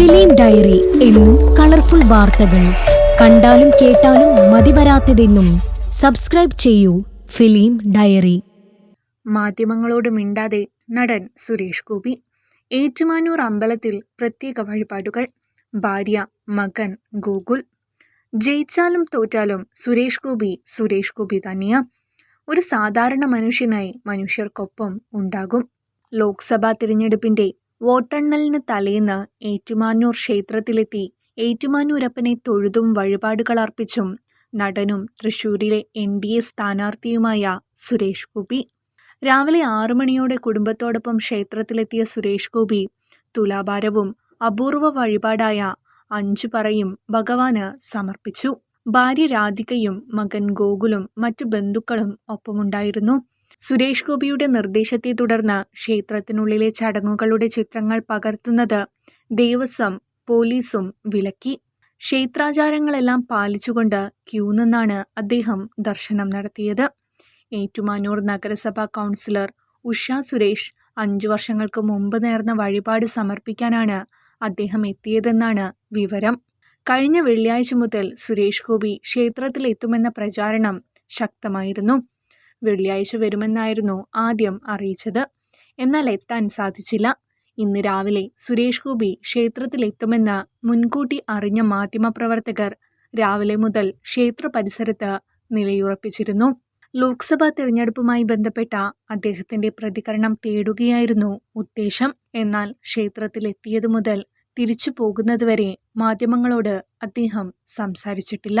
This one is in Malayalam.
ഫിലിം ഡയറി എന്നും കളർഫുൾ വാർത്തകൾ. കണ്ടാലും കേട്ടാലും മതിവരാത്തതെന്നും സബ്സ്ക്രൈബ് ചെയ്യൂ ഫിലിം ഡയറി. മാധ്യമങ്ങളോട് മിണ്ടാതെ നടൻ സുരേഷ് ഗോപി ഏറ്റുമാനൂർ അമ്പലത്തിൽ പ്രത്യേക വഴിപാടുകൾ ഭാര്യ മകൻ ഗോകുൽ ജയിച്ചാലും തോറ്റാലും സുരേഷ് ഗോപി സുരേഷ് ഗോപി തന്നെയാ. ഒരു സാധാരണ മനുഷ്യനായി മനുഷ്യർക്കൊപ്പം ഉണ്ടാകും. ലോക്സഭാ തിരഞ്ഞെടുപ്പിന്റെ വോട്ടെണ്ണലിന് തലേന്ന് ഏറ്റുമാനൂർ ക്ഷേത്രത്തിലെത്തി ഏറ്റുമാനൂരപ്പനെ തൊഴുതും വഴിപാടുകൾ അർപ്പിച്ചും നടനും തൃശൂരിലെ എൻ ഡി എ സ്ഥാനാർത്ഥിയുമായ സുരേഷ് ഗോപി. രാവിലെ ആറു മണിയോടെ കുടുംബത്തോടൊപ്പം ക്ഷേത്രത്തിലെത്തിയ സുരേഷ് ഗോപി തുലാഭാരവും അപൂർവ വഴിപാടായ അഞ്ചു പറയും ഭഗവാന് സമർപ്പിച്ചു. ഭാര്യ രാധികയും മകൻ ഗോകുലും മറ്റു ബന്ധുക്കളും ഒപ്പമുണ്ടായിരുന്നു. സുരേഷ് ഗോപിയുടെ നിർദ്ദേശത്തെ തുടർന്ന് ക്ഷേത്രത്തിനുള്ളിലെ ചടങ്ങുകളുടെ ചിത്രങ്ങൾ പകർത്തുന്നത് ദേവസ്വം പോലീസും വിലക്കി. ക്ഷേത്രാചാരങ്ങളെല്ലാം പാലിച്ചുകൊണ്ട് ക്യൂ നിന്നാണ് അദ്ദേഹം ദർശനം നടത്തിയത്. ഏറ്റുമാനൂർ നഗരസഭാ കൗൺസിലർ ഉഷ സുരേഷ് അഞ്ചു വർഷങ്ങൾക്ക് മുമ്പ് നേർന്ന വഴിപാട് സമർപ്പിക്കാനാണ് അദ്ദേഹം എത്തിയതെന്നാണ് വിവരം. കഴിഞ്ഞ വെള്ളിയാഴ്ച മുതൽ സുരേഷ് ഗോപി ക്ഷേത്രത്തിലെത്തുമെന്ന പ്രചാരണം ശക്തമായിരുന്നു. വെള്ളിയാഴ്ച വരുമെന്നായിരുന്നു ആദ്യം അറിയിച്ചത്. എന്നാൽ എത്താൻ സാധിച്ചില്ല. ഇന്ന് രാവിലെ സുരേഷ് ഗോപി ക്ഷേത്രത്തിലെത്തുമെന്ന് മുൻകൂട്ടി അറിഞ്ഞ മാധ്യമപ്രവർത്തകർ രാവിലെ മുതൽ ക്ഷേത്ര പരിസരത്ത് നിലയുറപ്പിച്ചിരുന്നു. ലോക്സഭാ തിരഞ്ഞെടുപ്പുമായി ബന്ധപ്പെട്ട അദ്ദേഹത്തിന്റെ പ്രതികരണം തേടുകയായിരുന്നു ഉദ്ദേശം. എന്നാൽ ക്ഷേത്രത്തിലെത്തിയതു മുതൽ തിരിച്ചു പോകുന്നതുവരെ മാധ്യമങ്ങളോട് അദ്ദേഹം സംസാരിച്ചിട്ടില്ല.